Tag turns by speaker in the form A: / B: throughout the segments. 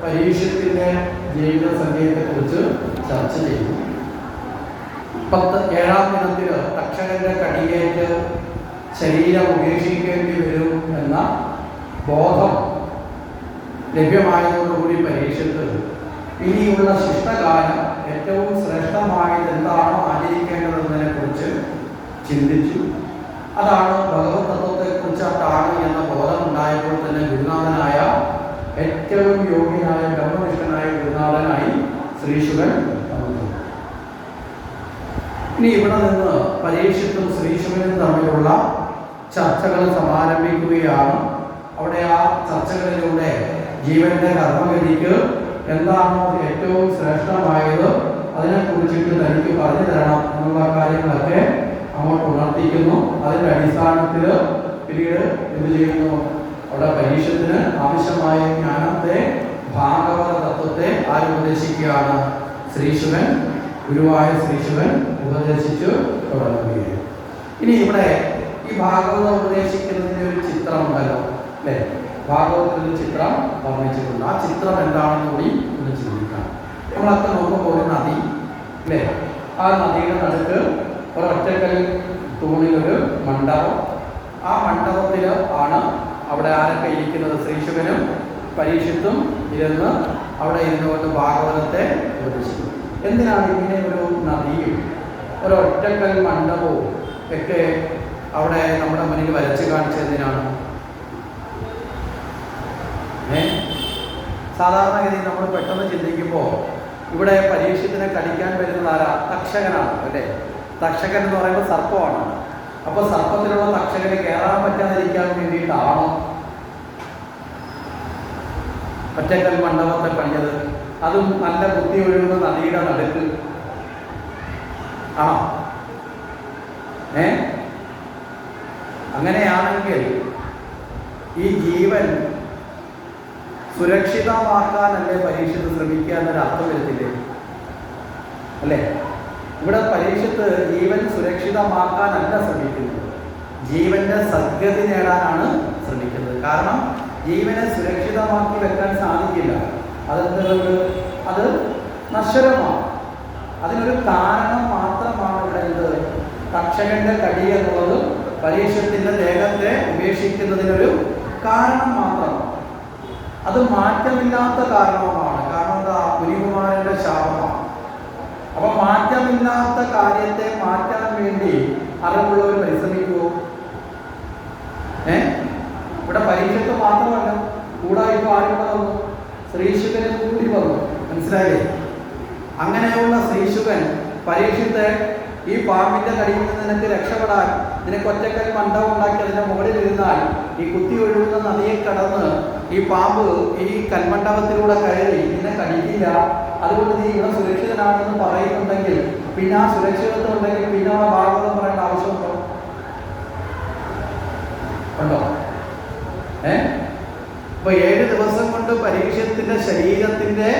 A: പരീക്ഷത്തിന്റെ ജീവിത സംഖ്യയെക്കുറിച്ച് ചർച്ച ചെയ്തു. പത്ത് ഏഴാം ദിനത്തിൽ തക്ഷകന്റെ കടിയേറ്റ് ശരീരം ഉപേക്ഷിക്കേണ്ടി വരും എന്ന ബോധം ലഭ്യമായതോടുകൂടി പരീക്ഷത്ത് ഇനിയുള്ള ശിഷ്ടകാലം ഏറ്റവും ശ്രേഷ്ഠമായത് എന്താണോ ആചരിക്കേണ്ടതെന്നതിനെ കുറിച്ച് ചിന്തിച്ചു. അതാണ് ഭഗവത് തത്വത്തെക്കുറിച്ചാണ് എന്ന ബോധം ഉണ്ടായപ്പോൾ തന്നെ ഗുരുനാഥനായ ഏറ്റവും യോഗ്യനായ ബ്രഹ്മനിഷ്ഠനായ ഗുരുനാഥനായി ശ്രീശുഖൻ വന്നു ഇനി ഇവിടെ നിന്ന് പരീക്ഷത്തും ശ്രീശുഖനും തമ്മിലുള്ള ചർച്ചകൾ സമാരംഭിക്കുകയാണ്. അവിടെ ആ ചർച്ചകളിലൂടെ ജീവന്റെ കർമ്മഗതിക്ക് എന്താണോ ഏറ്റവും ശ്രേഷ്ഠമായത് അതിനെക്കുറിച്ചിട്ട് തനിക്ക് പറഞ്ഞു തരണം എന്നുള്ള കാര്യങ്ങളൊക്കെ അങ്ങോട്ട് ഉണർത്തിക്കുന്നു. അതിന്റെ അടിസ്ഥാനത്തിൽ പിന്നീട് എന്ത് ചെയ്യുന്നു? അവിടെ പരീക്ഷത്തിന് ആവശ്യമായ ജ്ഞാനത്തെ ഭാഗവത തത്വത്തെ ആര് ഉപദേശിക്കുകയാണ്? ശ്രീശിവൻ ഗുരുവായ ശ്രീശിവൻ ഉപദേശിച്ചു തുടങ്ങുകയാണ്. ഇനി ഇവിടെ ഈ ഭാഗവത ഉപദേശിക്കുന്നതിന് ഒരു ചിത്രം ഉണ്ടല്ലോ അല്ലേ? ഭാഗവതത്തിൽ ഒരു ചിത്രം വർണിച്ചിട്ടുണ്ട്. ആ ചിത്രം എന്താണെന്ന് കൂടി ഒന്ന് ചിന്തിക്കാം നമ്മളത്ര നോക്കുമ്പോൾ ഒരു നദി അല്ലേ? ആ നദിയുടെ നടുക്ക് ഒരൊറ്റക്കൽ തൂണിലൊരു മണ്ഡപം. ആ മണ്ഡപത്തിൽ ആണ് അവിടെ ആരൊക്കെ ഇരിക്കുന്നത് ശ്രീശുഖനും പരീക്ഷത്തും ഇരുന്ന് അവിടെ ഇരുന്നുകൊണ്ട് ഭാഗവതത്തെ ഉപദേശിക്കും എന്തിനാണ് ഇങ്ങനെ ഒരു നദിയും ഒരൊറ്റക്കൽ മണ്ഡപവും ഒക്കെ അവിടെ നമ്മുടെ മുന്നിൽ വരച്ച് കാണിച്ചതിനാണ് ഏ? സാധാരണഗതി നമ്മൾ പെട്ടെന്ന് ചിന്തിക്കുമ്പോൾ ഇവിടെ പരീക്ഷത്തിനെ കളിക്കാൻ വരുന്നത് ആരാ? തക്ഷകനാണ് അല്ലേ? തക്ഷകൻ എന്ന് പറയുമ്പോൾ സർപ്പമാണ്. അപ്പോൾ സർപ്പത്തിലുള്ള തക്ഷകന് കയറാൻ പറ്റാതിരിക്കാൻ വേണ്ടിയിട്ടാണോ? ഒറ്റക്കൽ മണ്ഡപത്തെ പണിയത് അതും നല്ല ബുദ്ധി ഒഴുകുന്ന നദിയുടെ നടുക്ക്. ആണോ? ഏ? അങ്ങനെയാണെങ്കിൽ ഈ ജീവൻ സുരക്ഷിതമാക്കാനല്ലേ പരീക്ഷത്ത് ശ്രമിക്കുക എന്നൊരു അർത്ഥം വരുത്തില്ലേ? അല്ലേ? ഇവിടെ പരീക്ഷത്ത് ജീവൻ സുരക്ഷിതമാക്കാനല്ല ശ്രമിക്കുന്നത്. ജീവന്റെ സദ്ഗതി നേടാനാണ് ശ്രമിക്കുന്നത്. കാരണം ജീവനെ സുരക്ഷിതമാക്കി വെക്കാൻ സാധിക്കില്ല. അതെന്തുകൊണ്ട്? അത് നശ്വരമാണ്. അതിനൊരു കാരണം മാത്രമാണ് ഇവിടെ എന്ത് തക്ഷകന്റെ കടി എന്നുള്ളത് പരീക്ഷത്തിന്റെ ദേഹത്തെ ഉപേക്ഷിക്കുന്നതിനൊരു കാരണം മാത്രമാണ്. അത് മാറ്റമില്ലാത്ത കാരണമാണ് കാരണം എന്താ? ഗുരുകുമാരന്റെ ശാപമാണ്. അപ്പൊ മാറ്റമില്ലാത്ത കാര്യത്തെ മാറ്റാൻ വേണ്ടി അറിവുള്ളവർ പരിശ്രമിക്കുമോ ഏ? ഇവിടെ പരീക്ഷത്ത് മാത്രമല്ല കൂടെ ഇപ്പൊ ആരും വന്നു ശ്രീശുഖനെ കൂടി വന്നു മനസ്സിലായില്ലേ? അങ്ങനെയുള്ള ശ്രീശുഖൻ പരീക്ഷത്തെ ഈ പാമ്പിന്റെ കടിയിൽ നിന്ന് നിനക്ക് രക്ഷപ്പെടാൻ നിനക്ക് ഒറ്റക്കൽ മണ്ഡപം ഉണ്ടാക്കി അതിന്റെ മുകളിൽ ഇരുന്നാൽ ഈ കുത്തി ഒഴുകുന്ന നദിയെ കടന്ന് ഈ പാമ്പ് ഈ കൽമണ്ഡപത്തിലൂടെ കയറി നിന്നെ കടിക്കില്ല. അതുകൊണ്ട് നീ ഇവിടെ സുരക്ഷിതനാണെന്ന് പറയുന്നുണ്ടെങ്കിൽ പിന്നെ ആ സുരക്ഷിതത്വം ഉണ്ടെങ്കിൽ പിന്നെ അവിടെ ഭാഗവതം പറയേണ്ട ആവശ്യമുണ്ടോ? ഉണ്ടോ? ഏ? അപ്പൊ ഏഴ് ദിവസം കൊണ്ട് പരീക്ഷത്തിന്റെ ശരീരത്തിന്റെ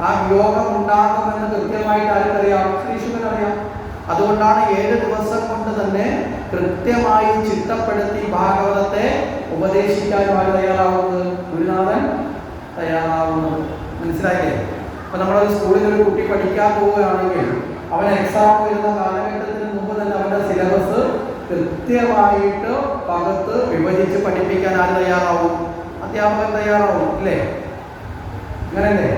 A: ആ യോഗം ഉണ്ടാകുമെന്ന് കൃത്യമായിട്ട് ആർക്കറിയാം? ശ്രീശുഖൻ അറിയാം അതുകൊണ്ടാണ് ഏഴ് ദിവസം കൊണ്ട് തന്നെ കൃത്യമായി ചിട്ടപ്പെടുത്തി ഭാഗവതത്തെ ഉപദേശിക്കാൻ ആര് തയ്യാറാവുന്നത്. ഗുരുനാഥൻ തയ്യാറാവുന്നത്. മനസ്സിലായില്ലേ? അപ്പൊ നമ്മളൊരു സ്കൂളിൽ ഒരു കുട്ടി പഠിക്കാൻ പോവുകയാണെങ്കിൽ അവൻ എക്സാം വരുന്ന കാലഘട്ടത്തിന് മുമ്പ് തന്നെ അവന്റെ സിലബസ് കൃത്യമായിട്ട് പകത്ത് വിഭജിച്ച് പഠിപ്പിക്കാൻ ആര് തയ്യാറാവും? അധ്യാപകൻ തയ്യാറാവും ഇല്ലേ അങ്ങനല്ലേ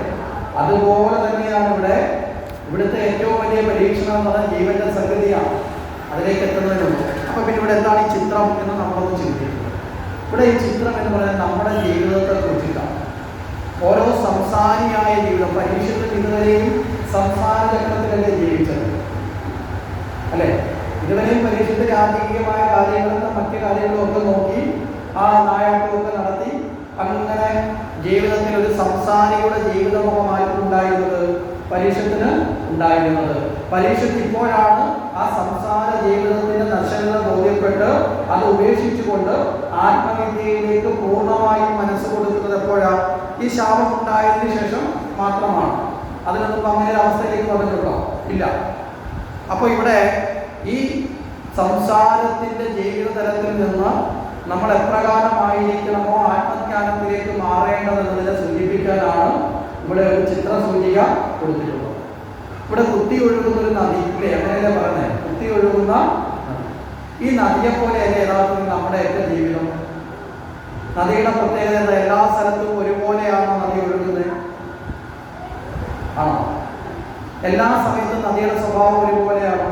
A: അതുപോലെ തന്നെയാണ് ഇവിടെ ഇവിടുത്തെ ഏറ്റവും വലിയ പരീക്ഷണം എന്ന് പറഞ്ഞാൽ ജീവന്റെ സംഗതിയാണ് അതിലേക്ക് എത്തുന്നതിന് അപ്പൊ പിന്നെ ഇവിടെ എന്താണ് ഈ ചിത്രം എന്ന് നമ്മളൊന്ന് ചിന്തിക്കുന്നത് ഇവിടെ ഈ ചിത്രം എന്ന് പറയുന്നത് നമ്മുടെ ജീവിതത്തെ കുറിച്ചിട്ടാണ്. ഓരോ സംസാരിയായ ജീവിതം പരീക്ഷത്തിൽ ഇതുവരെയും സംസാര ചക്രത്തിലല്ലേ ജീവിച്ചത്? അല്ലെ? ഇതുവരെയും പരീക്ഷത്തിൽ ആത്മീയമായ കാര്യങ്ങളും മറ്റു കാര്യങ്ങളും ഒക്കെ നോക്കി ആ നായാട്ടമൊക്കെ നടത്തി അങ്ങനെ ജീവിതത്തിൽ ഒരു സംസാരിയുടെ ജീവിതമൊക്കെ ഉണ്ടായിരുന്നത് പരീക്ഷത്തിന് ഉണ്ടായിരുന്നത്. പരീക്ഷത്ത് ഇപ്പോഴാണ് ആ സംസാര ജീവിതത്തിന്റെ നശ്വരത ബോധ്യപ്പെട്ട് അത് ഉപേക്ഷിച്ചുകൊണ്ട് ആത്മവിദ്യയിലേക്ക് പൂർണമായും മനസ്സ് കൊടുക്കുന്നത് എപ്പോഴാണ് ഈ ശാപം ഉണ്ടായതിനു ശേഷം മാത്രമാണ്. അതിനൊന്നും അങ്ങനെ ഒരു അവസ്ഥയിലേക്ക് വന്നിട്ടുണ്ടോ? ഇല്ല. അപ്പോൾ ഇവിടെ ഈ സംസാരത്തിന്റെ ജീവിത തലത്തിൽ നിന്ന് നമ്മൾ എപ്രകാരമായിരിക്കണമോ ആത്മജ്ഞാനത്തിലേക്ക് മാറേണ്ടതെന്നതിനെ സൂചിപ്പിക്കാനാണ് ഇവിടെ ഒരു ചിത്ര സൂചിക കൊടുത്തിട്ടുള്ളത്. ഇവിടെ കുത്തി ഒഴുകുന്ന ഒരു നദി ഇല്ലേ? അങ്ങനെയല്ലേ പറഞ്ഞത് കുത്തി ഒഴുകുന്ന ഈ നദിയെ പോലെയല്ലേ യഥാർത്ഥത്തിൽ നമ്മുടെയൊക്കെ ജീവിതം? നദിയുടെ പ്രത്യേകത എന്താ? എല്ലാ സ്ഥലത്തും ഒരുപോലെയാണോ നദി ഒഴുകുന്നത്? ആണോ? എല്ലാ സമയത്തും നദിയുടെ സ്വഭാവം ഒരുപോലെയാണോ?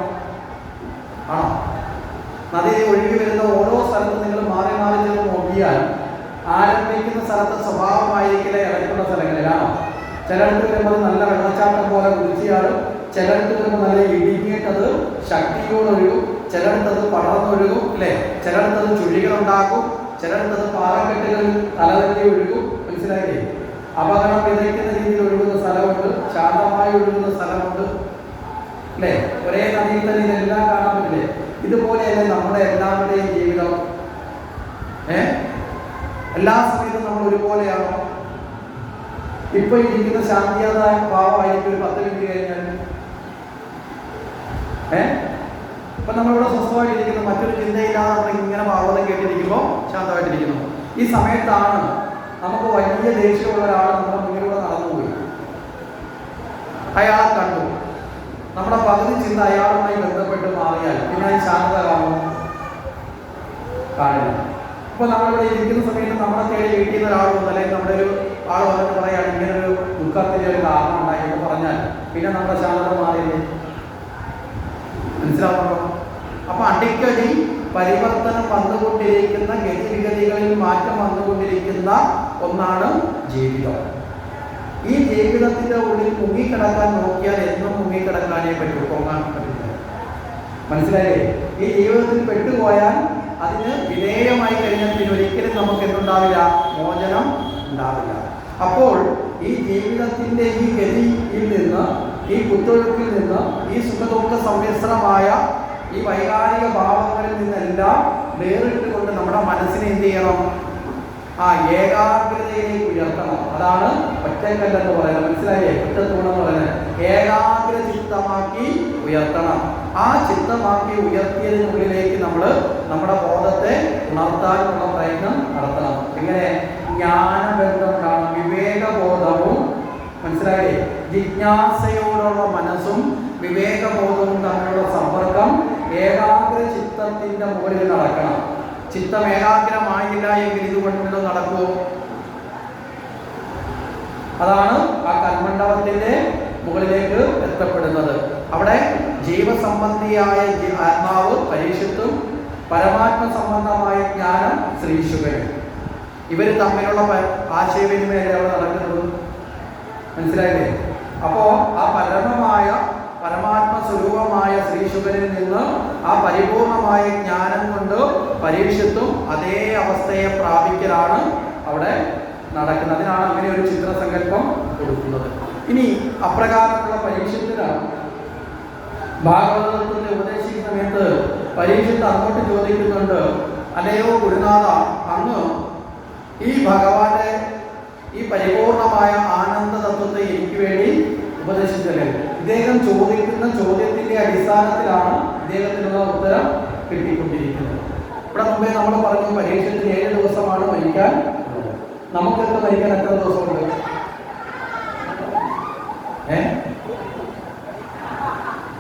A: ആണോ? നദി ഒഴുകി വരുന്ന ഓരോ സ്ഥലത്തും നിങ്ങൾ മാറി മാറി ചെന്ന് നോക്കിയാൽ ആരംഭിക്കുന്ന സ്ഥലത്തെ സ്വഭാവമായിരിക്കില്ല ഇറക്കുന്ന സ്ഥലങ്ങളിലാണോ ചിലയിടത്ത് വരുമ്പോൾ നല്ല വെള്ളച്ചാട്ടം പോലെ കുതിച്ചാലും ചിലയിടത്ത് വരുമ്പോൾ നല്ല ഇടുങ്ങിയിട്ടത് ശക്തിയോടൊഴുകും ചിലയിടത്തത് പടർന്നൊഴുകും അല്ലേ? ചിലയിടത്തത് ചുഴികളുണ്ടാക്കും ചിലയിടത്തത് പാറക്കെട്ടുകൾ തലതെറ്റി ഒഴുകും. മനസ്സിലായില്ലേ? അപകടം വിതയ്ക്കുന്ന രീതിയിൽ ഒഴുകുന്ന സ്ഥലമുണ്ട്. ശാന്തമായി ഒഴുകുന്ന സ്ഥലമുണ്ട്. അല്ലേ? ഒരേ നദിയിൽ തന്നെ ഇതെല്ലാം കാണാൻ പറ്റില്ലേ? ഇതുപോലെയല്ലേ നമ്മുടെ എല്ലാവരുടെയും ജീവിതം. ഏ? എല്ലാ സമയത്തും നമ്മൾ ഒരുപോലെയാണോ? ഇപ്പൊ ഇരിക്കുന്ന ശാന്തിയാതായ ഭാവമായിരിക്കും ഒരു പത്ത് മിനിറ്റ് കഴിഞ്ഞാൽ. ഏ? ഇപ്പൊ നമ്മളിവിടെ സ്വസ്ഥമായിട്ടിരിക്കുന്നു മറ്റൊരു ചിന്തയില്ലാതെ നമ്മൾ ഇങ്ങനെ ഭാവതം കേട്ടിരിക്കുമ്പോൾ ശാന്തമായിട്ടിരിക്കുന്നു. ഈ സമയത്താണ് നമുക്ക് വലിയ ദേഷ്യമുള്ള ഒരാൾ നമ്മുടെ മുന്നിലൂടെ നടന്നുപോയി അയാളെ കണ്ടു. നമ്മുടെ പകുതി ചിന്ത അയാളുമായി ബന്ധപ്പെട്ട് മാറിയാൽ പിന്നെ അതിന് ശാന്തത കാണില്ല. ഇപ്പൊ നമ്മളിവിടെ ഇരിക്കുന്ന സമയത്ത് നമ്മളെ തേടി വീട്ടിൽ ഒരാൾ അല്ലെങ്കിൽ നമ്മുടെ ഒരു ആൾ വന്നിട്ട് പറയാണ് ഇങ്ങനെ ഒരു ദുഃഖത്തിന്റെ ഒരു കാരണം ഉണ്ടായി എന്ന് പറഞ്ഞാൽ പിന്നെ നമ്മുടെ ശാന്തത മാറിയില്ലേ? മനസ്സിലാവുന്നുണ്ടോ? അപ്പൊ അടിക്കടി പരിവർത്തനം വന്നുകൊണ്ടിരിക്കുന്ന ഗതിവിഗതികളിൽ മാറ്റം വന്നുകൊണ്ടിരിക്കുന്ന ഒന്നാണ് ജീവിതം. ഈ ജീവിതത്തിന്റെ ഉള്ളിൽ മുങ്ങിക്കിടക്കാൻ നോക്കിയാൽ എന്നും മുങ്ങിക്കിടക്കാനേ പറ്റൂ. പൊങ്ങാൻ പറ്റില്ല മനസ്സിലായില്ലേ? ഈ ജീവിതത്തിൽ പെട്ടുപോയാൽ അതിന് വിധേയമായി കഴിഞ്ഞാൽ പിന്നെ ഒരിക്കലും നമുക്ക് എന്തുണ്ടാവില്ല? മോചനം ഉണ്ടാവില്ല. അപ്പോൾ ഈ ജീവിതത്തിന്റെ ഈ ഗതിയിൽ നിന്ന് ഈ കുത്തൊഴുക്കിൽ നിന്ന് ഈ സുഖദുഃഖ സമ്മിശ്രമായ ഈ വൈകാരിക ഭാവങ്ങളിൽ നിന്നെല്ലാം വേറിട്ടുകൊണ്ട് നമ്മുടെ മനസ്സിനെ എന്ത് ചെയ്യണം? ആ ഏകാഗ്രതയിലേക്ക് ഉയർത്തണം. അതാണ് ഒറ്റക്കല്ലെന്ന് പറയുന്നത്. മനസ്സിലായേ ഒറ്റത്തൂണെന്ന് പറയുന്നത്. ഏകാഗ്ര ചിത്തമാക്കി ഉയർത്തണം. ആ ചിത്തമാക്കി ഉയർത്തിയതിനുള്ളിലേക്ക് നമ്മൾ നമ്മുടെ ബോധത്തെ ഉണർത്താനുള്ള പ്രയത്നം നടത്തണം. എങ്ങനെ? ജ്ഞാനബന്ധം കാണും വിവേകബോധവും. മനസ്സിലായില്ലേ? ജിജ്ഞാസയോടുള്ള മനസ്സും വിവേകബോധവും തമ്മിലുള്ള സമ്പർക്കം ഏകാഗ്ര ചിത്തത്തിന്റെ മുകളിൽ നടക്കണം. ചിത്തം ഏകാഗ്രമായില്ല എങ്കിൽ ഇതുകൊണ്ട് നടക്കുമോ അതാണ് ആ കന്മണ്ഡപത്തിന്റെ മുകളിലേക്ക് എത്തപ്പെടുന്നത്. അവിടെ ജീവസംബന്ധിയായ ആത്മാവ് പരീക്ഷത്തും പരമാത്മ സംബന്ധമായ ജ്ഞാനം ശ്രീശുഖൻ ഇവർ തമ്മിലുള്ള ആശയവിനിമയം അവിടെ നടക്കുന്നത്? മനസ്സിലായില്ലേ? അപ്പോ ആ പരമമായ പരമാത്മ സ്വരൂപമായ ശ്രീശുഖനിൽ നിന്ന് ആ പരിപൂർണമായ ജ്ഞാനം കൊണ്ട് പരീക്ഷത്തും അതേ അവസ്ഥയെ പ്രാപിക്കലാണ് അവിടെ നടക്കുന്നത്. അതിനാണ് അങ്ങനെ ഒരു ചിത്രസങ്കല്പം കൊടുക്കുന്നത്. ഇനി അപ്രകാരമുള്ള പരീക്ഷത്തിനാണ് ഭാഗവതത്തിന്റെ ഉപദേശിക്കുന്ന സമയത്ത് പരീക്ഷത്ത് അങ്ങോട്ട് ചോദിക്കുന്നുണ്ട് അല്ലയോ ഗുരുനാഥ അങ്ങ് ഈ ഭഗവാന്റെ ഈ പരിപൂർണമായ ആനന്ദ തത്വത്തെ എനിക്ക് വേണ്ടി ഉപദേശിച്ചല്ലേ? ഇദ്ദേഹം ചോദിക്കുന്ന ചോദ്യത്തിന്റെ അടിസ്ഥാനത്തിലാണ് ഇദ്ദേഹത്തിനുള്ള ഉത്തരം കിട്ടിക്കൊണ്ടിരിക്കുന്നത്. ഇവിടെ മുമ്പേ നമ്മൾ പറഞ്ഞു പരീക്ഷത്തിൽ ഏഴ് ദിവസമാണ് മരിക്കാൻ. നമുക്കൊക്കെ മരിക്കാൻ എത്ര ദിവസമുണ്ട്? ഏ?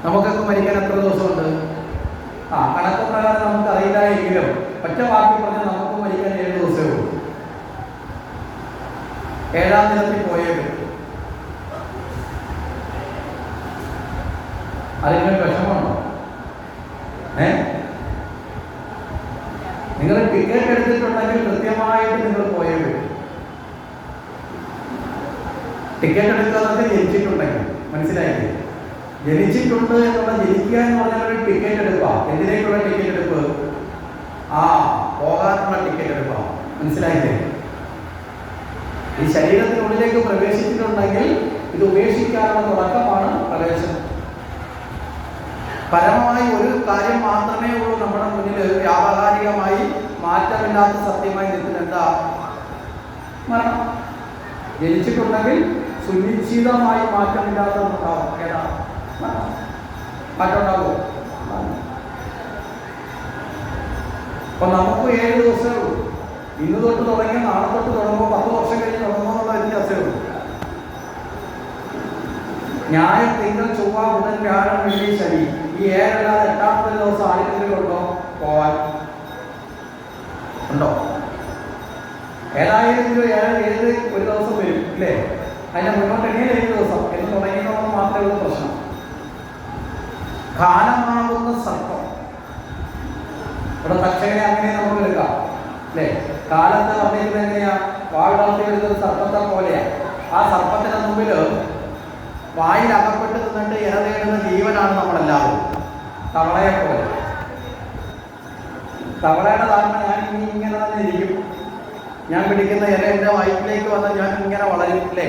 A: നമുക്കൊക്കെ മരിക്കാൻ എത്ര ദിവസമുണ്ട്? ആ കണക്ക് പ്രകാരം നമുക്ക് അറിയില്ല എങ്കിലും ഒറ്റ വാക്കി പറഞ്ഞാൽ നമുക്ക് മരിക്കാൻ ഏഴ് ദിവസമേ ഉള്ളൂ ഏഴാം ദിനത്തിൽ പോയേക്കും അതിന് വിഷമമുണ്ടോ? ഏ? നിങ്ങൾ ടിക്കറ്റ് എടുത്തിട്ടുണ്ടെങ്കിൽ കൃത്യമായിട്ട് നിങ്ങൾ പോയേ പറ്റും. ടിക്കറ്റ് എടുക്കാതെ ജനിച്ചിട്ടുണ്ടെങ്കിൽ മനസ്സിലായില്ലേ? ജനിച്ചിട്ടുണ്ട് എന്നുള്ള ജനിക്കുക എന്ന് പറഞ്ഞാൽ ഒരു ടിക്കറ്റ് എടുക്കുക. എന്തിനേക്കുള്ള ടിക്കറ്റ് എടുപ്പ്? ആ പോകാനുള്ള ടിക്കറ്റ് എടുക്കുക. മനസ്സിലായില്ലേ? ഈ ശരീരത്തിനുള്ളിലേക്ക് പ്രവേശിച്ചിട്ടുണ്ടെങ്കിൽ ഇത് ഉപേക്ഷിക്കാനുള്ള തുടക്കമാണ് പ്രവേശനം. പരമമായി ഒരു കാര്യം മാത്രമേ ഉള്ളൂ നമ്മുടെ മുന്നിൽ വ്യാവഹാരികമായി മാറ്റമില്ലാത്ത സത്യമായി നിൽക്കുന്നെന്താ മരണം. ജനിച്ചിട്ടുണ്ടെങ്കിൽ സുനിശ്ചിതമായി മാറ്റമില്ലാത്ത ഉണ്ടാവും. ഏതാ? മാറ്റമുണ്ടാകുമോ അപ്പൊ നമുക്ക് ഏഴ് ദിവസമേ ഉള്ളൂ. ഇന്ന് തൊട്ട് തുടങ്ങിയ നാളെ തൊട്ട് തുടങ്ങുമ്പോൾ പത്ത് വർഷം കഴിഞ്ഞ് തുടങ്ങുമെന്നുള്ള വ്യത്യാസമേ ഉള്ളൂ. ഞായർ തിങ്കൾ ചൊവ്വ ബുധൻ വ്യാഴം വെള്ളി ശനി. ഈ ഏഴല്ലാതെ എട്ടാമത്തെ ദിവസം ആരെങ്കിലും ഉണ്ടോ പോവാൻ ഉണ്ടോ? ഏതായാലും ഏഴ് ഏഴ് ഒരു ദിവസം വരും ഇല്ലേ? അതിന്റെ മുന്നോട്ട് എങ്ങനെ ഏഴ് ദിവസം. എന്ന് തുടങ്ങിയതോളം മാത്രമേ ഉള്ളൂ പ്രശ്നം. കാലമാകുന്ന സർപ്പം. ഇവിടെ തക്ഷകനെ അങ്ങനെ നമുക്ക് എടുക്കാം അല്ലേ കാലത്ത് പറഞ്ഞിരുന്നത് എങ്ങനെയാ? വാഴ വളർത്തി സർപ്പത്തെ പോലെയാ. ആ സർപ്പത്തിന് മുമ്പിൽ വായിൽ അകപ്പെട്ട് നിന്നിട്ട് ഇര ജീവനാണ് നമ്മളെല്ലാവരും. തവളയെ പോലെ തവളയുടെ ധാരണ ഞാൻ ഇനി ഇങ്ങനെ തന്നെ ഇരിക്കും. ഞാൻ പിടിക്കുന്ന ഇല എന്റെ വയറ്റിലേക്ക് വന്ന് ഞാൻ ഇങ്ങനെ വളരും അല്ലേ?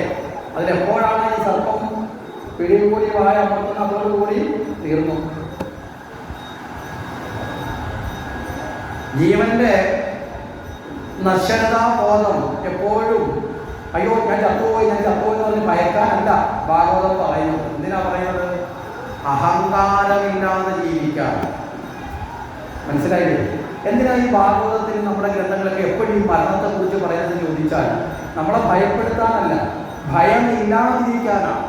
A: അതിലെപ്പോഴാണ് ഈ സർപ്പം പിടികൂടി വായ അമർത്തുന്ന അതോടുകൂടി തീർന്നു. ജീവന്റെ നശ്വരതാ ബോധം എപ്പോഴും അയ്യോ ഞാൻ ചത്തുപോയി ഞാൻ ചത്തുപോയി എന്ന് പറഞ്ഞ് ഭയക്കാനല്ല ഭാഗവതം പറയുന്നത്. എന്തിനാ പറയുന്നത്? അഹങ്കാരമില്ലാതെ ജീവിക്കാൻ. മനസ്സിലായില്ലേ? എന്തിനാ ഈ ഭാഗവതത്തിൽ നമ്മുടെ ഗ്രന്ഥങ്ങളൊക്കെ എപ്പോഴും ഈ മരണത്തെ കുറിച്ച് പറയുന്നത് ചോദിച്ചാൽ നമ്മളെ ഭയപ്പെടുത്താനല്ല ഭയം ഇല്ലാതിരിക്കാനാണ്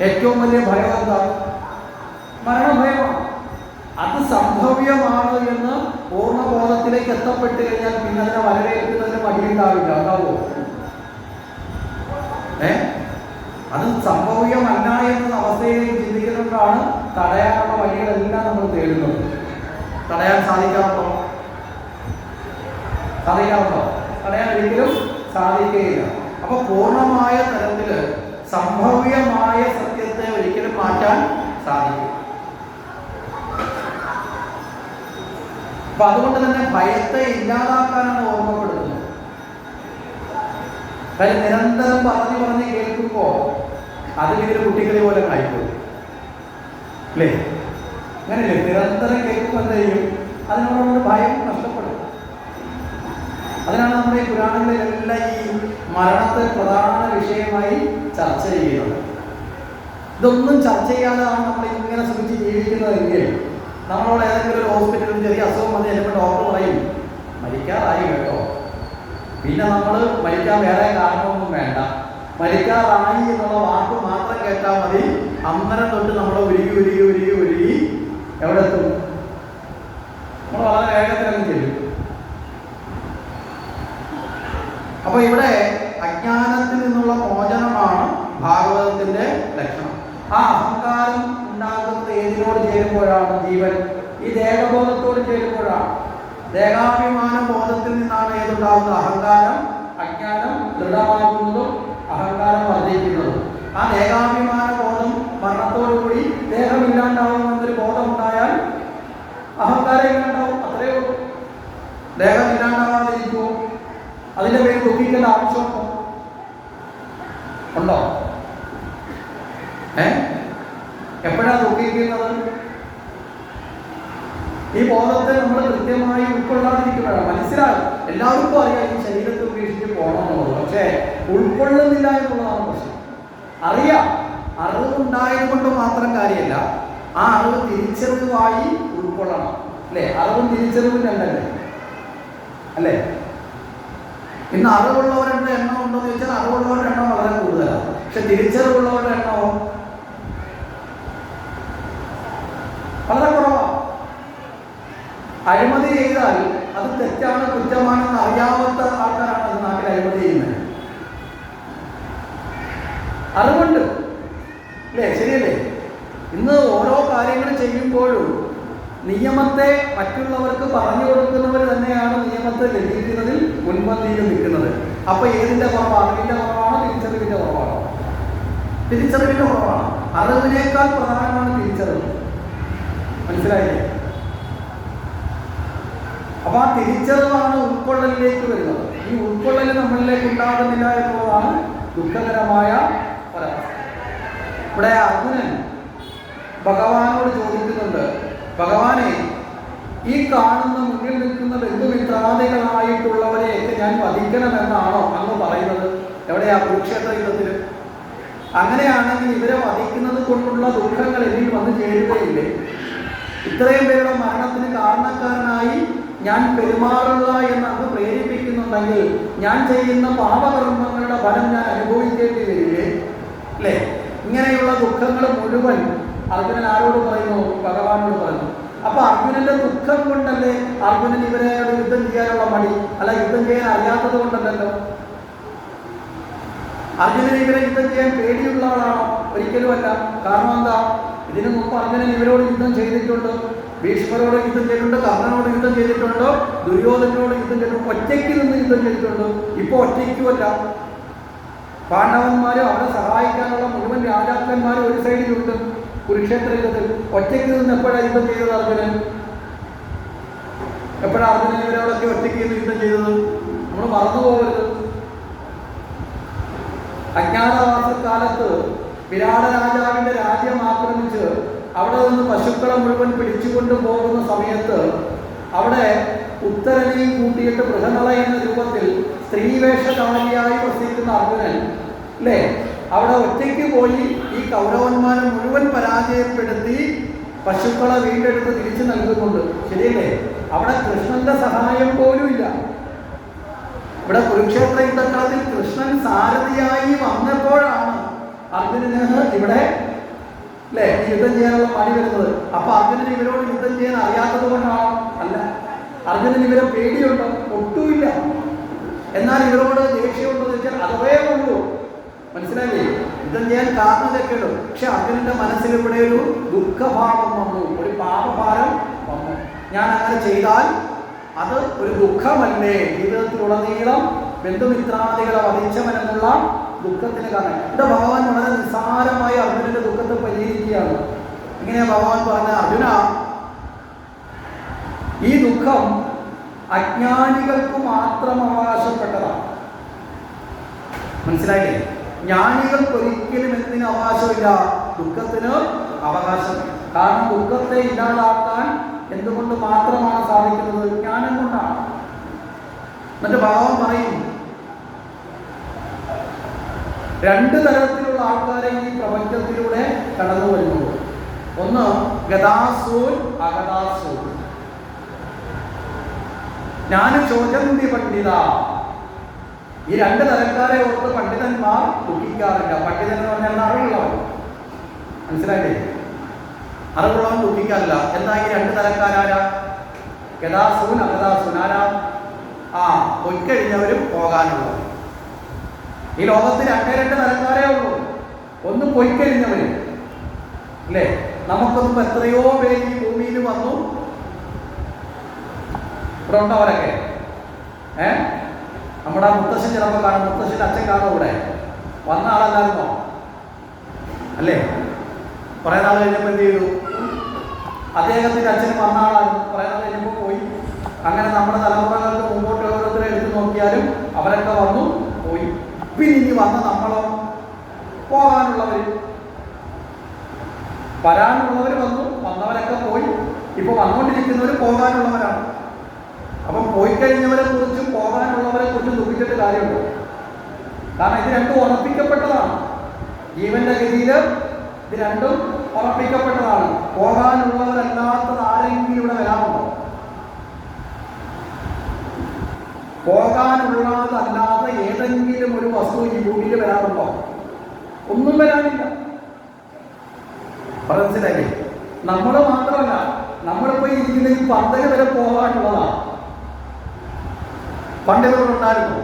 A: ഏറ്റവും വലിയ ഭയം എന്താ? മരണഭയമാണ് അത് സംഭവ്യമാണ് എന്ന് പൂർണബോധത്തിലേക്ക് എത്തപ്പെട്ട് കഴിഞ്ഞാൽ പിന്നെ അതിനെ വരവേൽക്കുന്നതിന് മടിയുണ്ടാവില്ല ഉണ്ടാവോ ഏ? അത് സംഭവ്യമല്ല എന്ന അവസ്ഥയിലേക്ക് ചിന്തിക്കുന്നതുകൊണ്ടാണ് തടയാനുള്ള വഴികളെല്ലാം നമ്മൾ തേടുന്നത്. തടയാൻ സാധിക്കാറുണ്ടോ? സാധിക്കാറുണ്ടോ? തടയാൻ ഒരിക്കലും സാധിക്കുകയില്ല. അപ്പൊ പൂർണമായ തരത്തിൽ സംഭവ്യമായ സത്യത്തെ ഒരിക്കലും മാറ്റാൻ സാധിക്കും അപ്പൊ അതുകൊണ്ട് തന്നെ ഭയത്തെ ഇല്ലാതാക്കാനാണ് ഓർമ്മപ്പെടുന്നത്. കാര്യം നിരന്തരം പറഞ്ഞു പറഞ്ഞ് കേൾക്കുമ്പോ അതിലിങ്ങനെ കുട്ടികളെ പോലെ ആയിപ്പോയി. അല്ലേ? അങ്ങനെയല്ലേ? നിരന്തരം കേൾക്കുമ്പോൾ എന്ത് ചെയ്യും? അതിനോടുള്ള ഭയം നഷ്ടപ്പെടും. അതിനാണ് നമ്മുടെ പുരാണങ്ങളിലെല്ലാം ഈ മരണത്തെ പ്രധാന വിഷയമായി ചർച്ച ചെയ്യുന്നത്. ഇതൊന്നും ചർച്ച ചെയ്യാതെയാണ് നമ്മൾ ഇങ്ങനെ ശ്രമിച്ച് ജീവിക്കുന്നതെങ്കിൽ നമ്മളോട് ഏതെങ്കിലും ഒരു ഹോസ്പിറ്റലിൽ ചെറിയ അസുഖം വന്ന് ചിലപ്പോൾ ഡോക്ടർ പറയും മരിക്കാറായി കേട്ടോ. പിന്നെ നമ്മൾ മരിക്കാൻ വേറെ കാരണമൊന്നും വേണ്ട. മരിക്കാറായി എന്നുള്ള വാക്ക് മാത്രം കേട്ടാൽ മതി. അന്നരം തൊട്ട് നമ്മൾ ഒരുങ്ങി ഒരുങ്ങി ഒരുങ്ങി ഒരുങ്ങി എവിടെ എത്തും? നമ്മൾ വളരെ വേഗത്തിലങ്ങ് ചെല്ലും. അപ്പൊ ഇവിടെ അജ്ഞാനത്തിൽ നിന്നുള്ള മോചനമാണ് ഭാഗവതത്തിന്റെ ലക്ഷണം. ആ അഹങ്കാരം ഉണ്ടാകുന്നത് ഏതിനോട് ചേരുമ്പോഴാണ് ജീവൻ? ഈ ദേഹബോധത്തോട് ചേരുമ്പോഴാണ്. ദേഹാഭിമാന ബോധത്തിൽ നിന്നാണ് ഏതുണ്ടാകുന്നത്? അഹങ്കാരം അജ്ഞാനം ദൃഢമാകുന്നതും അഹങ്കാരം വർദ്ധിക്കുന്നതും. ആ ദേഹാഭിമാന ബോധം മരണത്തോടുകൂടി ദേഹമില്ലാണ്ടാവുമെന്നൊരു ബോധം ഉണ്ടായാൽ അഹങ്കാരം ഇല്ലാണ്ടാവും അത്രയേ ഉള്ളൂ. ദേഹം ഇല്ലാണ്ടാവാതിരിക്കുമോ അതിന്റെ പേര് ദുഃഖിക്കേണ്ട ആവശ്യമുണ്ടോ ഉണ്ടോ? ഏ? എപ്പോഴാ ഉപയോഗിക്കുന്നത് ഈ ബോധത്തെ നമ്മൾ കൃത്യമായി ഉൾക്കൊള്ളാതിരിക്കുമ്പോഴാണ് മനസ്സിലാകും എല്ലാവർക്കും അറിയാം ഈ ശരീരത്തെ ഉപേക്ഷിച്ച് പോകണമെന്നുള്ളത് പക്ഷേ ഉൾക്കൊള്ളുന്നില്ല എന്നുള്ളതാണ് പ്രശ്നം. അറിയാം. അറിവുണ്ടായത് കൊണ്ട് മാത്രം കാര്യമല്ല. ആ അറിവ് തിരിച്ചറിവായി ഉൾക്കൊള്ളണം. അല്ലേ? അറിവും തിരിച്ചറിവും രണ്ടല്ലേ? അല്ലേ? ഇന്ന് അറിവുള്ളവരുടെ എണ്ണം ഉണ്ടോ എന്ന് ചോദിച്ചാൽ അറിവുള്ളവരുടെ എണ്ണം വളരെ കൂടുതലാണ്. പക്ഷെ തിരിച്ചറിവുള്ളവരുടെ എണ്ണമോ വളരെ കുറവാണ് അഴിമതി ചെയ്താൽ അത് തെറ്റാണ് കുറ്റമാണെന്ന് അറിയാവാത്ത ആൾക്കാരാണ് അത് നാട്ടിൽ അഴിമതി ചെയ്യുന്നത്. അറിവുണ്ട് അല്ലേ? ശരിയല്ലേ? ഇന്ന് ഓരോ കാര്യങ്ങൾ ചെയ്യുമ്പോഴും നിയമത്തെ മറ്റുള്ളവർക്ക് പറഞ്ഞു കൊടുക്കുന്നവർ തന്നെയാണ് നിയമത്തെ ലംഘിക്കുന്നതിൽ മുൻപന്തിയിൽ നിൽക്കുന്നത്. അപ്പൊ ഏതിന്റെ കുറവാണ്? അറിവിന്റെ കുറവാണോ? തിരിച്ചറിവിന്റെ കുറവാണോ? തിരിച്ചറിവിന്റെ കുറവാണ്. അറിവിനേക്കാൾ പ്രധാനമാണ് തിരിച്ചറിവ്. മനസ്സിലായില്ലേ? അപ്പൊ ആ തിരിച്ചറിവാണ് ഉൾക്കൊള്ളലിലേക്ക് വരുന്നത്. ഈ ഉൾക്കൊള്ളൽ നമ്മളിലേക്ക് ഉണ്ടാകുന്നില്ല എന്നുള്ളതാണ് ദുഃഖകരമായ ഇവിടെ അർജുനൻ ഭഗവാനോട് ചോദിക്കുന്നുണ്ട് ഭഗവാനെ ഈ കാണുന്ന മുന്നിൽ നിൽക്കുന്ന ബന്ധുമിത്രാദികളായിട്ടുള്ളവരെയൊക്കെ ഞാൻ വധിക്കണമെന്നാണോ? അങ്ങ് പറയുന്നത്. എവിടെയാ കുരുക്ഷേത്ര യുദ്ധത്തിൽ അങ്ങനെയാണെങ്കിൽ ഇവരെ വധിക്കുന്നത് കൊണ്ടുള്ള ദുഃഖങ്ങൾ എന്നിൽ വന്നു ചേരുകയില്ലേ? ഇത്രയും പേരുടെ മരണത്തിന് കാരണക്കാരനായി ഞാൻ പെരുമാറുക എന്ന് അത് പ്രേരിപ്പിക്കുന്നുണ്ടെങ്കിൽ ഞാൻ ചെയ്യുന്ന പാപകർമ്മങ്ങളുടെ ഫലം ഞാൻ അനുഭവിക്കേണ്ടി വരില്ലേ? അല്ലേ? ഇങ്ങനെയുള്ള ദുഃഖങ്ങൾ മുഴുവൻ അർജുനൻ ആരോട് പറയുന്നു? ഭഗവാനോട് പറഞ്ഞു അപ്പൊ അർജുനന്റെ ദുഃഖം കൊണ്ടല്ലേ അർജുനൻ ഇവരെ യുദ്ധം ചെയ്യാനുള്ള മടി? അല്ല യുദ്ധം ചെയ്യാൻ അറിയാത്തത് കൊണ്ടല്ലല്ലോ. അർജുനൻ ഇവരെ യുദ്ധം ചെയ്യാൻ പേടിയുള്ള ആളാണോ? ഒരിക്കലുമല്ല. കാരണം എന്താ? ഇതിനു മുമ്പ് അർജുനൻ ഇവരോട് യുദ്ധം ചെയ്തിട്ടുണ്ട്. ഭീഷ്മരോട് യുദ്ധം ചെയ്തിട്ടുണ്ട്? കർണനോട് യുദ്ധം ചെയ്തിട്ടുണ്ട്? ദുര്യോധനോട് യുദ്ധം ചെയ്തിട്ടുണ്ട്? ഒറ്റയ്ക്ക് നിന്ന് യുദ്ധം ചെയ്തിട്ടുണ്ട്? ഇപ്പൊ ഒറ്റയ്ക്കുമല്ല. പാണ്ഡവന്മാരും അവരെ സഹായിക്കാനുള്ള മുഴുവൻ രാജാക്കന്മാരും ഒരു സൈഡിലുണ്ട് കുരുക്ഷേത്ര യുദ്ധത്തിൽ. ഒറ്റയ്ക്ക് നിന്ന് എപ്പോഴാണ് യുദ്ധം ചെയ്തത് അർജുനൻ? എപ്പോഴാണ് അർജുനൻ ഇവരോടൊക്കെ ഒറ്റയ്ക്ക് നിന്ന് യുദ്ധം ചെയ്തത്? നമ്മൾ മറന്നു പോകരുത്. അജ്ഞാതവാസ കാലത്ത് വിരാട രാജാവിന്റെ രാജ്യം ആക്രമിച്ച് അവിടെ നിന്ന് പശുക്കളെ മുഴുവൻ പിടിച്ചുകൊണ്ട് പോകുന്ന സമയത്ത് അവിടെ ഉത്തരനെയും കൂട്ടിയിട്ട് ബൃഹനള എന്ന രൂപത്തിൽ സ്ത്രീവേഷധാരിയായി വസിക്കുന്ന അർജുനൻ അല്ലേ? അവിടെ ഒറ്റയ്ക്ക് പോയി ഈ കൗരവന്മാരെ മുഴുവൻ പരാജയപ്പെടുത്തി പശുക്കളെ വീണ്ടെടുത്ത് തിരിച്ചു നൽകുന്നുണ്ട്. ശരിയല്ലേ? അവിടെ കൃഷ്ണന്റെ സഹായം പോലും ഇല്ല. ഇവിടെ കുരുക്ഷേത്ര യുദ്ധക്കളത്തിൽ കൃഷ്ണൻ സാരഥിയായി വന്നപ്പോഴാണ് അർജുനന് ഇവിടെ അല്ലേ? യുദ്ധം ചെയ്യാനുള്ള പണി വരുന്നത്. അപ്പൊ അർജുനൻ ഇവരോട് യുദ്ധം ചെയ്യാൻ അറിയാത്തത് കൊണ്ടാണോ? അല്ല. അർജുനൻ ഇവരെ പേടിയുണ്ടോ? ഒട്ടുമില്ല. എന്നാൽ ഇവരോട് ദേഷ്യമുണ്ടോ എന്ന് വെച്ചാൽ അതവേ ഉള്ളൂ. മനസ്സിലായില്ലേ? യുദ്ധം ചെയ്യാൻ കാരണം ഇതൊക്കെയുള്ളൂ പക്ഷെ അർജുനന്റെ മനസ്സിൽ ഇവിടെ ഒരു ദുഃഖഭാവം വന്നു. ഒരു പാപഭാരം വന്നു. ഞാൻ അങ്ങനെ ചെയ്താൽ അത് ഒരു ദുഃഖമല്ലേ? ജീവിതത്തിലുടനീളം ബന്ധുമിത്രാദികളെ വധിച്ചവനെന്നുള്ള ദുഃഖത്തിന് കാരണം. ഇവിടെ ഭഗവാൻ വളരെ നിസ്സാരമായി അർജുനന്റെ ദുഃഖത്തെ പരിഹരിക്കുകയാണ്. ഇങ്ങനെ ഭഗവാൻ പറഞ്ഞ അർജുന ഈ ദുഃഖം അജ്ഞാനികൾക്ക് മാത്രം അവകാശപ്പെട്ടതാണ്. മനസ്സിലായില്ലേ? ജ്ഞാനികൾക്ക് ഒരിക്കലും എന്തിന് അവകാശമില്ല? ദുഃഖത്തിന് അവകാശം കാരണം ദുഃഖത്തെ ഇല്ലാതാക്കാൻ എന്തുകൊണ്ട് മാത്രമാണ് സാധിക്കുന്നത്? ജ്ഞാനം കൊണ്ടാണ്. എന്നിട്ട് ഭാവം പറയും രണ്ട് തരത്തിലുള്ള ആൾക്കാരെ ഈ പ്രപഞ്ചത്തിലൂടെ കടന്നു വരുന്നു ഒന്ന് ഗതാസൂൽ അഗതാസൂൽ ഞാൻ ചോദന്തി പണ്ഡിത. ഈ രണ്ട് തരക്കാരെ ഓർത്ത് പണ്ഡിതന്മാർ ദുഃഖിക്കാറില്ല. പണ്ഡിതൻ എന്ന് പറഞ്ഞാൽ അറിവുള്ളവൻ. മനസ്സിലായില്ലേ? അറിവുള്ളവൻ ദുഃഖിക്കാറില്ല. എന്താ ഈ രണ്ട് തരക്കാരാരാ? ഗതാസൂൻ അഗതാസൂൻ ആരാ? ആ പൊയ്ക്കഴിഞ്ഞവരും പോകാനുള്ളവർ ഈ ലോകത്ത് രണ്ടേ രണ്ട് തരക്കാരേ ഉള്ളൂ. ഒന്ന് പൊയ്ക്കഴിഞ്ഞവര്. അല്ലേ? നമുക്കൊന്നും എത്രയോ പേര് ഈ ഭൂമിയിൽ വന്നു. ഇവിടെ ഉണ്ടോ അവരൊക്കെ. ഏ? നമ്മുടെ മുത്തശ്ശൻ ചിലപ്പോൾ കാണും. മുത്തശ്ശന്റെ അച്ഛൻ കാണും ഇവിടെ വന്ന ആളല്ലായിരുന്നോ? അല്ലേ? കുറേ നാൾ കഴിഞ്ഞപ്പോൾ എന്ത് ചെയ്തു? അദ്ദേഹത്തിന്റെ അച്ഛൻ വന്ന ആളായിരുന്നു കുറേ നാൾ കഴിഞ്ഞപ്പോൾ പോയി. അങ്ങനെ നമ്മുടെ തലമുറകൾക്ക് മുമ്പോട്ട് ഓരോരുത്തരെ എടുത്തു നോക്കിയാലും അവരൊക്കെ വന്നു. പോയി പിന്നെ ഇനി വന്ന നമ്മളോ പോകാനുള്ളവർ വരാനുള്ളവർ വന്നു വന്നവരൊക്കെ പോയി. ഇപ്പൊ വന്നുകൊണ്ടിരിക്കുന്നവർ പോകാനുള്ളവരാണ്. അപ്പം പോയി കഴിഞ്ഞവരെ കുറിച്ചും പോകാനുള്ളവരെ കുറിച്ചും ദുഃഖിച്ചിട്ട് കാര്യമുണ്ടോ. കാരണം ഇത് രണ്ടും ഉറപ്പിക്കപ്പെട്ടതാണ്. ജീവന്റെ ഗതിയിൽ ഇത് രണ്ടും ഉറപ്പിക്കപ്പെട്ടതാണ്. പോകാനുള്ളവരല്ലാത്തത് ആരെങ്കിലും ഇവിടെ വരാറുണ്ടോ? പോകാനുള്ളതല്ലാതെ ഏതെങ്കിലും ഒരു വസ്തു ഈ ഭൂമിയിൽ വരാറുണ്ടോ? ഒന്നും വരാനില്ല. മനസ്സിലായി നമ്മൾ മാത്രമല്ല നമ്മളിപ്പോ ഇരിക്കുന്ന ഈ പന്തൽ വരെ പോകാനുള്ളതാണ് പണ്ട് ഉണ്ടായിരുന്നു.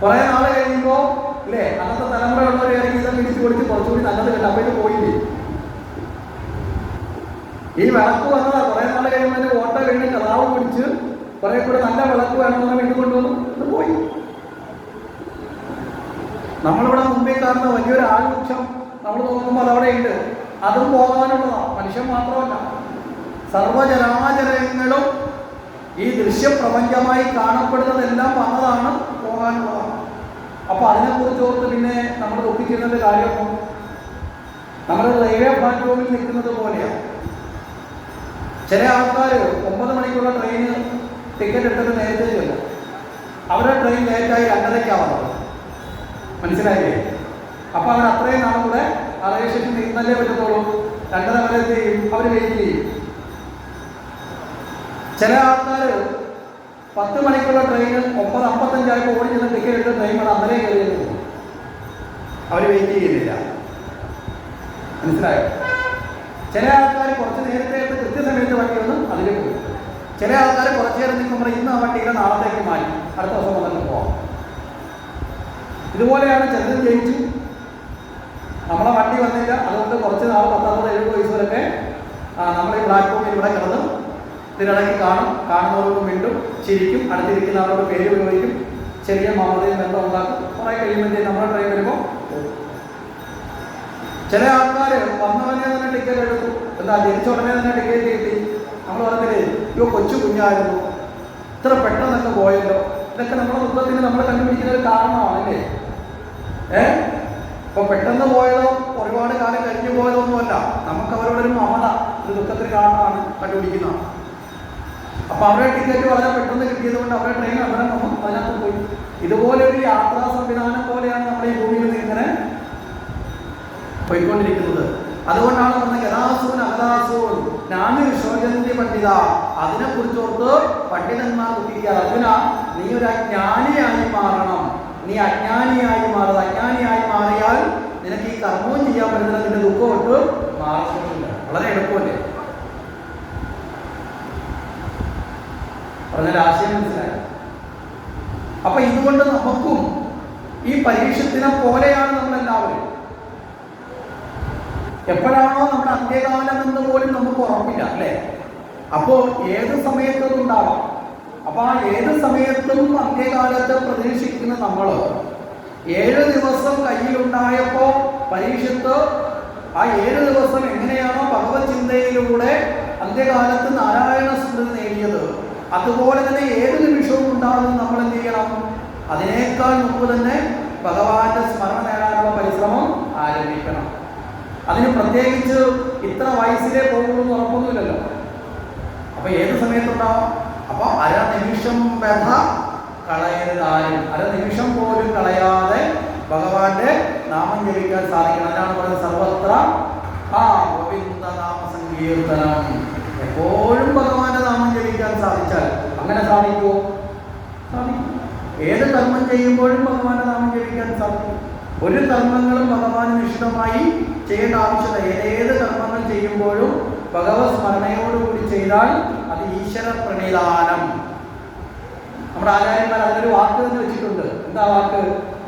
A: കുറെ നാളെ കഴിയുമ്പോ അല്ലേ അന്നത്തെ തലമുറയുള്ളവരെയാണെങ്കിൽ ഇതൊക്കെ ഇടിച്ചു കൊടുത്ത് കുറച്ചുകൂടി നല്ലത് കണ്ട അപ്പൊ ഇത് പോയില്ലേ? ഈ വിളക്ക് വന്നതാ. കുറെ നാളെ കഴിയുമ്പോൾ ഓട്ട കഴിഞ്ഞ് കഥാവ് പിടിച്ച് കുറെ കൂടെ നല്ല വിളക്ക് വേണമെന്ന് വീണ്ടും കൊണ്ടുവന്നു. അത് പോയി. നമ്മളിവിടെ മുമ്പേ കാണുന്ന വലിയൊരു ആൾവൃക്ഷം നമ്മൾ നോക്കുമ്പോൾ അതവിടെ ഉണ്ട്. അതും പോകാനുള്ളതാണ് മനുഷ്യൻ മാത്രമല്ല. സർവചരാചരങ്ങളും ഈ ദൃശ്യപ്രപഞ്ചമായി കാണപ്പെടുന്നതെല്ലാം വന്നതാണ് പോകാനുള്ളതാണ് അപ്പൊ അതിനെക്കുറിച്ച് ഓർത്ത് പിന്നെ നമ്മൾ ദുഃഖിക്കുന്നത് കാര്യമോ നമ്മൾ റെയിൽവേ പ്ലാറ്റ്ഫോമിൽ നിൽക്കുന്നത് പോലെയാണ് ചില ആൾക്കാർ ഒമ്പത് മണിക്കുള്ള ട്രെയിന് ടിക്കറ്റ് എടുത്തിട്ട് നേരത്തെ ചെല്ലും അവരുടെ ട്രെയിൻ ലേറ്റായി രണ്ടരയ്ക്കാവുന്നത് മനസ്സിലായില്ലേ? അപ്പൊ അവർ അത്രയും നാൾ കൂടെ സ്റ്റേഷനിൽ നിന്നല്ലേ പറ്റത്തുള്ളൂ. രണ്ടര വരെ എന്ത് ചെയ്യും? അവർ വെയിറ്റ് ചെയ്യും. ചില ആൾക്കാർ പത്ത് മണിക്കുള്ള ട്രെയിൻ ഒമ്പത് അമ്പത്തഞ്ചായപ്പോൾ ഓടി ചെന്ന് ടിക്കറ്റ് എടുത്ത ട്രെയിൻ വന്ന് അന്നേരം കയറി അവർ വെയിറ്റ് ചെയ്യുന്നില്ല. മനസ്സിലായോ? ചില ആൾക്കാർ കുറച്ച് നേരത്തെ കൃത്യസമയത്ത് വണ്ടി വന്ന് അതിലേക്ക് പോയി ചില ആൾക്കാർ കുറച്ച് നേരം നിൽക്കുമ്പോൾ ഇന്ന് ആ വണ്ടിയിലെ നാളത്തേക്ക് മാറ്റി. അടുത്ത ദിവസം വന്നിട്ട് പോവാം. ഇതുപോലെയാണ് ചിലരും ജയിച്ചു. നമ്മളെ വണ്ടി വന്നില്ല. അതുകൊണ്ട് കുറച്ച് നാൾ പത്താമത് എഴുപത് വയസ്സ് വരെയൊക്കെ നമ്മൾ ഈ പ്ലാറ്റ്ഫോമിൽ ഇവിടെ കിടന്ന് ഇതിനിടയ്ക്ക് കാണും. കാണുന്നവരോട് വീണ്ടും ചിരിക്കും. അടുത്തിരിക്കുന്ന ആളോട് പേര് ഉപയോഗിക്കും. ചെറിയ മമതയും ബന്ധം ഉണ്ടാക്കും. കുറേ കഴിയുമ്പോൾ നമ്മുടെ ട്രെയിൻ വരുമ്പോൾ ചില ആൾക്കാർ വന്നവനെ തന്നെ ടിക്കറ്റ് എടുക്കും. എന്താ ജനിച്ച ഉടനെ തന്നെ ടിക്കറ്റ് കിട്ടി? നമ്മൾ പറഞ്ഞില്ലേ അയ്യോ കൊച്ചു കുഞ്ഞായിരുന്നു. ഇത്ര പെട്ടെന്നൊക്കെ പോയല്ലോ. ഇതൊക്കെ നമ്മുടെ ദുഃഖത്തിന് നമ്മൾ കണ്ടുപിടിക്കുന്ന ഒരു കാരണമാണല്ലേ? ഏ? ഇപ്പൊ പെട്ടെന്ന് പോയതോ ഒരുപാട് കാലം കഴിഞ്ഞു പോയതോ ഒന്നുമല്ല. നമുക്ക് അവരോടൊരു മമത ഒരു ദുഃഖത്തിന് കാരണമാണ് കണ്ടുപിടിക്കുന്നത് അപ്പൊ അവരുടെ ടിക്കറ്റ് വളരെ പെട്ടെന്ന് കിട്ടിയത് കൊണ്ട് അവരുടെ ട്രെയിൻ അവിടെ വന്നു അതിനകത്ത് പോയി. ഇതുപോലെ ഒരു യാത്രാ സംവിധാനം പോലെയാണ് നമ്മുടെ ഈ ഭൂമിയിൽ ഇങ്ങനെ പോയിക്കൊണ്ടിരിക്കുന്നത്. അതുകൊണ്ടാണ് പറഞ്ഞത് ഗതാസൂൻ അഗതാസൂൻ ഞാൻ ശോചന്തി പണ്ഡിത. അതിനെ കുറിച്ചോർത്ത് പണ്ഡിതന്മാർ കുട്ടിക്കുക. അർജുന നീ ഒരു അജ്ഞാനിയായി മാറണം. നീ അജ്ഞാനിയായി മാറുക. അജ്ഞാനിയായി മാറിയാൽ നിനക്ക് ഈ കർമ്മവും ചെയ്യാൻ പറ്റുന്ന നിന്റെ ദുഃഖം ഒട്ട് മാറത്തില്ല വളരെ എളുപ്പമല്ലേ? പറഞ്ഞ ആശയം മനസ്സിലായി? അപ്പൊ ഇതുകൊണ്ട് നമുക്കും ഈ പരീക്ഷത്തിനെ പോലെയാണ് നമ്മളെല്ലാവരും. എപ്പോഴാണോ നമ്മുടെ അന്ത്യകാലം എന്ന് പോലും നമുക്ക് ഉറപ്പില്ല അല്ലേ? അപ്പോ ഏത് സമയത്തും ഉണ്ടാവാം. അപ്പൊ ആ ഏത് സമയത്തും അന്ത്യകാലത്ത് പ്രതീക്ഷിക്കുന്ന നമ്മൾ ഏഴ് ദിവസം കയ്യിലുണ്ടായപ്പോ പരീക്ഷത്ത് ആ ഏഴ് ദിവസം എങ്ങനെയാണോ ഭഗവത് ചിന്തയിലൂടെ അന്ത്യകാലത്ത് നാരായണ സ്മൃതി നേടിയത് അതുപോലെ തന്നെ ഏത് നിമിഷവും ഉണ്ടാകുന്ന നമ്മൾ എന്ത് ചെയ്യണം? അതിനേക്കാൾ മുമ്പ് തന്നെ ഭഗവാന്റെ സ്മരണ നേടാനുള്ള പരിശ്രമം ആരംഭിക്കണം. അതിന് പ്രത്യേകിച്ച് ഇത്ര വയസ്സിലേ പോകുള്ളൂ എന്ന് ഉറപ്പൊന്നുമില്ലല്ലോ. അപ്പൊ ഏത് സമയത്തുണ്ടാവാം? അപ്പൊ അര നിമിഷം വ്യഥ കളയരുതായും അര നിമിഷം പോലും കളയാതെ ഭഗവാന്റെ നാമം ജപിക്കാൻ സാധിക്കണം. അതാണ് പറയുന്നത് സർവത്ര ആ ഗോവിന്ദ നാമ എപ്പോഴും ഭഗവാന്റെ നാമം ജപിക്കാൻ സാധിച്ചാൽ അങ്ങനെ സാധിക്കുമോ സാധിക്കും. ഏത് കർമ്മം ചെയ്യുമ്പോഴും ഭഗവാന്റെ നാമം ജപിക്കാൻ സാധിക്കും. ഒരു കർമ്മങ്ങളും ഭഗവാൻ നിഷ്ഠമായി ചെയ്യേണ്ട ആവശ്യമില്ല ഏതേത് കർമ്മങ്ങൾ ചെയ്യുമ്പോഴും ഭഗവത് സ്മരണയോടുകൂടി ചെയ്താൽ അത് ഈശ്വര പ്രണിധാനം നമ്മുടെ ആചാര്യന്മാർ അതിനൊരു വാക്ക് തന്നെ വെച്ചിട്ടുണ്ട്. എന്താ വാക്ക്?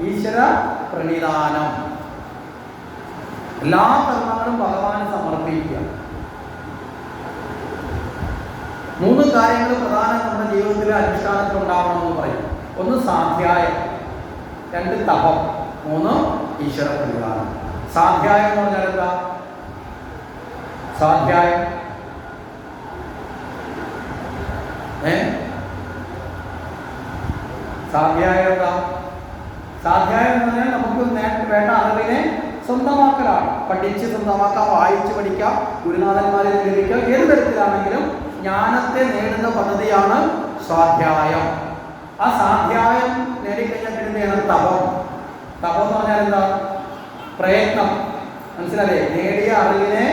A: ഈശ്വര പ്രണിധാനം എല്ലാ കർമ്മങ്ങളും ഭഗവാന് സമർപ്പിക്കുക. മൂന്ന് കാര്യങ്ങൾ പ്രധാനം നമ്മുടെ ജീവിതത്തിലെ അനുഷ്ഠാനത്തിൽ ഉണ്ടാവണമെന്ന് പറയും. ഒന്ന് സാധ്യായം രണ്ട് തപം മൂന്ന് ഈശ്വര പ്രതികാരം സാധ്യായം എന്ന് പറഞ്ഞാൽ എന്താ? സ്വാധ്യായം ഏ? സ്വാധ്യായം എന്താ? സ്വാധ്യായം എന്ന് പറഞ്ഞാൽ നമുക്ക് വേണ്ട അറിവിനെ സ്വന്തമാക്കലാണ്. പഠിച്ച് സ്വന്തമാക്കാം വായിച്ച് പഠിക്കാം ഗുരുനാഥന്മാരെ ലഭിക്കാം ഏത് തരത്തിലാണെങ്കിലും ജ്ഞാനത്തെ നേടുന്ന പദ്ധതിയാണ് സ്വാധ്യായം. ആ സ്വാധ്യായം നേടിക്കഴിഞ്ഞാൽ പിന്നെ തപം. തപം എന്ന് പറഞ്ഞാൽ എന്താ? പ്രയത്നം. മനസ്സിലല്ലേ നേടിയ അറിവിനെ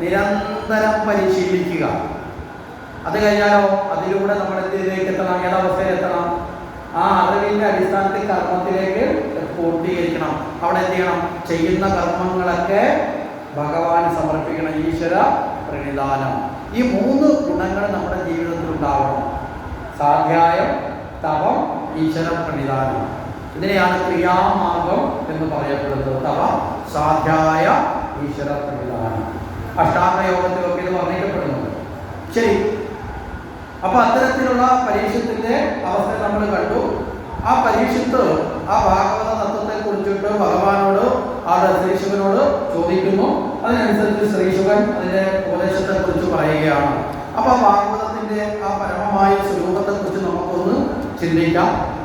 A: നിരന്തരം പരിശീലിക്കുക അത് കഴിഞ്ഞാലോ അതിലൂടെ നമ്മൾ എന്തിലേക്ക് എത്തണം? ഏതവസ്ഥയിൽ എത്തണം. ആ അറിവിന്റെ അടിസ്ഥാനത്തിൽ കർമ്മത്തിലേക്ക് പൂർത്തീകരിക്കണം. അവിടെ എന്ത് ചെയ്യണം? ചെയ്യുന്ന കർമ്മങ്ങളൊക്കെ ഭഗവാന് സമർപ്പിക്കണം. ഈശ്വര പ്രണിധാനം ഈ മൂന്ന് ഗുണങ്ങൾ നമ്മുടെ ജീവിതത്തിൽ ഉണ്ടാവണം. സാധ്യായം തപം ഈശ്വര പ്രണിധാനം ഇതിനെയാണ് ക്രിയാമാർഗം എന്ന് പറയപ്പെടുന്നത്. തവ സാധ്യായ ഈശ്വര പ്രണിധാനം അഷ്ടാംഗ യോഗത്തിലൊക്കെ ഇത് വർണിക്കപ്പെടുന്നുണ്ട് ശരി. അപ്പൊ അത്തരത്തിലുള്ള പരീക്ഷത്തിന്റെ അവസ്ഥ നമ്മൾ കണ്ടു. ആ പരീക്ഷത്ത് ആ ഭാഗവത തത്വത്തെ കുറിച്ചിട്ട് ഭഗവാനോട് ആ ശ്രീശുഖനോട് ചോദിക്കുന്നു. അതിനനുസരിച്ച് ശ്രീശുഖൻ അതിന്റെ ഉപദേശത്തെ കുറിച്ച് പറയുകയാണ്. അപ്പൊ ആ ഭാഗവതത്തിന്റെ ആ പരമമായ സ്വരൂപത്തെ കുറിച്ച് നമുക്കൊന്ന് ചിന്തിക്കാം.